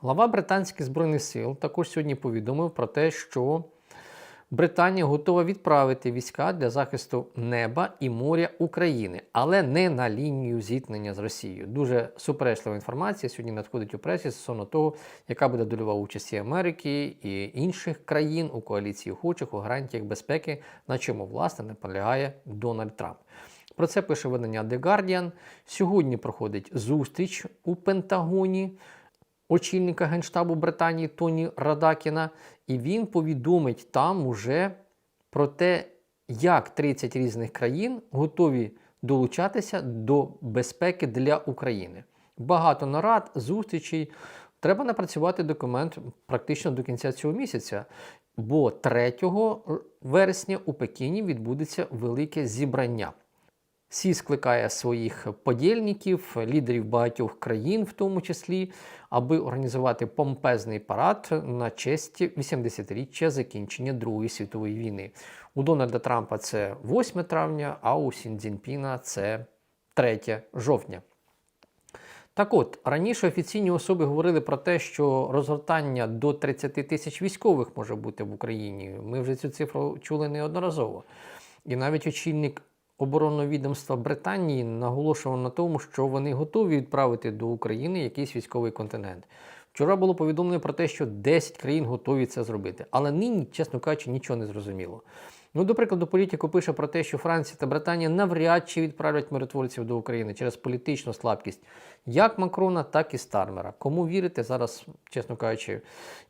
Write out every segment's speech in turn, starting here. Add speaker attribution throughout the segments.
Speaker 1: Глава британських збройних сил також сьогодні повідомив про те, що Британія готова відправити війська для захисту неба і моря України, але не на лінію зіткнення з Росією. Дуже суперечлива інформація сьогодні надходить у пресі стосовно того, яка буде дольова участі Америки і інших країн у коаліції охочих у гарантіях безпеки, на чому власне наполягає Дональд Трамп. Про це пише видання The Guardian. Сьогодні проходить зустріч у Пентагоні очільника Генштабу Британії Тоні Радакіна, і він повідомить там уже про те, як 30 різних країн готові долучатися до безпеки для України. Багато нарад, зустрічей. Треба напрацювати документ практично до кінця цього місяця, бо 3 вересня у Пекіні відбудеться велике зібрання. Сі скликає своїх подільників, лідерів багатьох країн, в тому числі, аби організувати помпезний парад на честь 80-річчя закінчення Другої світової війни. У Дональда Трампа це 8 травня, а у Сін Цзіньпіна це 3 жовтня. Так от, раніше офіційні особи говорили про те, що розгортання до 30 тисяч військових може бути в Україні. Ми вже цю цифру чули неодноразово. І навіть очільник оборонного відомства Британії наголошував на тому, що вони готові відправити до України якийсь військовий континент. Вчора було повідомлено про те, що 10 країн готові це зробити. Але нині, чесно кажучи, нічого не зрозуміло. Ну, до прикладу, політику пише про те, що Франція та Британія навряд чи відправлять миротворців до України через політичну слабкість як Макрона, так і Стармера. Кому вірити, зараз, чесно кажучи,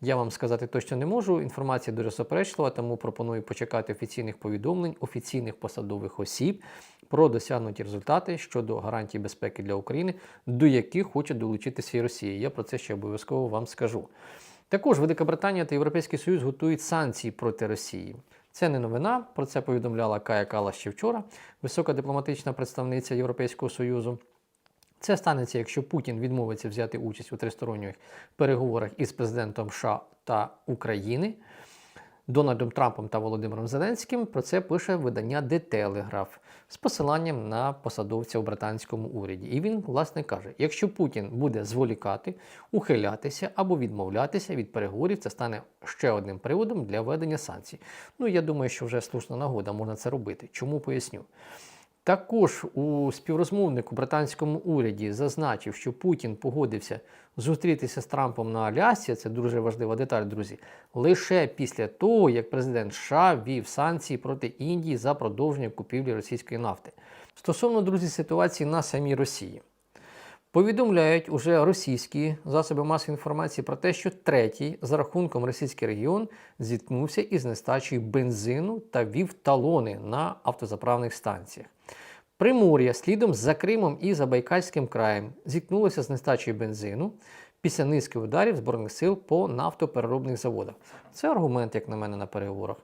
Speaker 1: я вам сказати точно не можу. Інформація дуже суперечлива, тому пропоную почекати офіційних повідомлень, офіційних посадових осіб про досягнуті результати щодо гарантій безпеки для України, до яких хоче долучитися і Росія. Я про це ще обов'язково вам скажу. Також Велика Британія та Європейський Союз готують санкції проти Росії. Це не новина, про це повідомляла Кая Кала ще вчора, висока дипломатична представниця Європейського Союзу. Це станеться, якщо Путін відмовиться взяти участь у тристоронніх переговорах із президентом США та України, Дональдом Трампом та Володимиром Зеленським. Про це пише видання The Telegraph з посиланням на посадовця у британському уряді. І він, власне, каже: якщо Путін буде зволікати, ухилятися або відмовлятися від переговорів, це стане ще одним приводом для введення санкцій. Ну, я думаю, що вже слушна нагода можна це робити. Чому поясню? Також у співрозмовнику британському уряді зазначив, що Путін погодився зустрітися з Трампом на Алясці, це дуже важлива деталь, друзі, лише після того, як президент США ввів санкції проти Індії за продовження купівлі російської нафти. Стосовно друзі, ситуації на самій Росії. Повідомляють уже російські засоби масової інформації про те, що третій за рахунком російський регіон зіткнувся із нестачею бензину та вів талони на автозаправних станціях. Примор'я слідом за Кримом і Забайкальським краєм зіткнулося з нестачею бензину після низки ударів збройних сил по нафтопереробних заводах. Це аргумент, як на мене, на переговорах.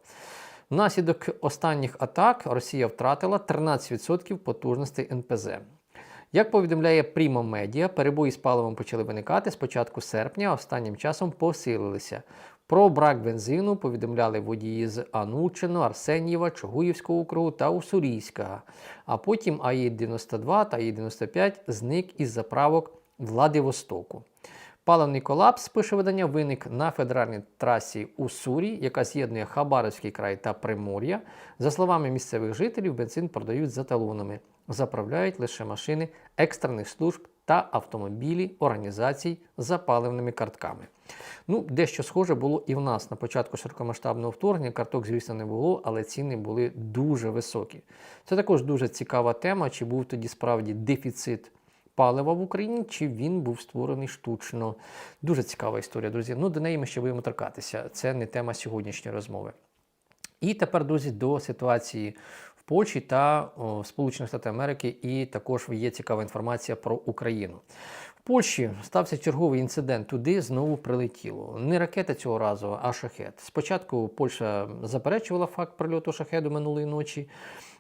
Speaker 1: Внаслідок останніх атак Росія втратила 13% потужностей НПЗ. Як повідомляє Primo Media, перебої з паливом почали виникати з початку серпня, а останнім часом посилилися. Про брак бензину повідомляли водії з Анучино, Арсенєва, Чугуївського округу та Уссурійська. А потім АІ-92 та АІ-95 зник із заправок Владивостоку. Паливний колапс, пише видання, виник на федеральній трасі Уссурі, яка з'єднує Хабаровський край та Примор'я. За словами місцевих жителів, бензин продають за талонами. Заправляють лише машини екстрених служб та автомобілі організацій за паливними картками. Ну, дещо схоже було і в нас на початку широкомасштабного вторгнення. Карток, звісно, не було, але ціни були дуже високі. Це також дуже цікава тема, чи був тоді справді дефіцит палива в Україні, чи він був створений штучно. Дуже цікава історія, друзі. Ну, до неї ми ще будемо торкатися. Це не тема сьогоднішньої розмови. І тепер, друзі, до ситуації в Польщі та о, Сполучених Штатів Америки, і також є цікава інформація про Україну. В Польщі стався черговий інцидент. Туди знову прилетіло. Не ракета цього разу, а шахет. Спочатку Польща заперечувала факт прильоту шахеду минулої ночі.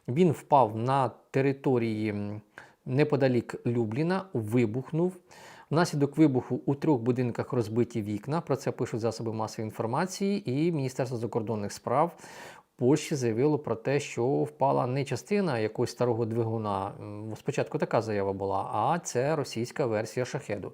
Speaker 1: Він впав на території неподалік Любліна, вибухнув. Внаслідок вибуху у трьох будинках розбиті вікна. Про це пишуть засоби масової інформації і Міністерство закордонних справ Польщі заявило про те, що впала не частина якогось старого двигуна. Спочатку така заява була, а це російська версія шахеду.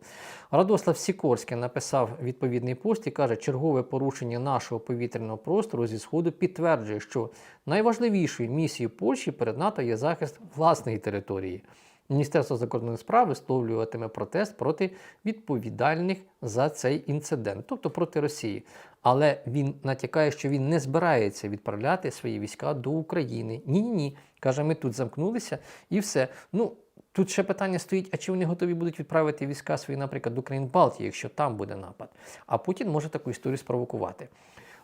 Speaker 1: Радослав Сікорський написав відповідний пост і каже, чергове порушення нашого повітряного простору зі сходу підтверджує, що найважливішою місією Польщі перед НАТО є захист власної території. Міністерство закордонних справ висловлюватиме протест проти відповідальних за цей інцидент, тобто проти Росії. Але він натякає, що він не збирається відправляти свої війська до України. Ні, ні, ні. Каже, ми тут замкнулися і все. Ну тут ще питання стоїть: а чи вони готові будуть відправити війська свої, наприклад, до країн Балтії, якщо там буде напад? А Путін може таку історію спровокувати.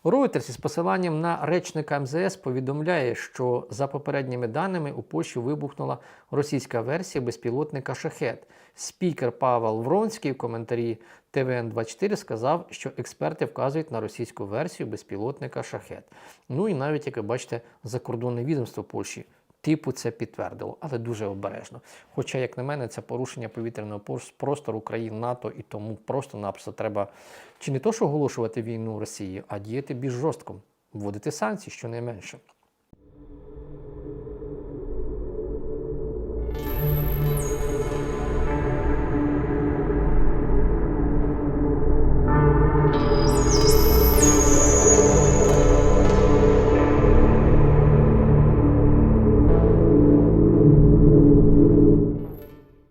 Speaker 1: Reuters із посиланням на речника МЗС повідомляє, що за попередніми даними у Польщі вибухнула російська версія безпілотника Шахет. Спікер Павел Вронський в коментарі ТВН24 сказав, що експерти вказують на російську версію безпілотника Шахет. Ну і навіть, як ви бачите, закордонне відомство Польщі типу це підтвердило, але дуже обережно. Хоча, як на мене, це порушення повітряного простору країн НАТО, і тому просто-напросто треба чи не то, що оголошувати війну Росії, а діяти більш жорстко, вводити санкції щонайменше.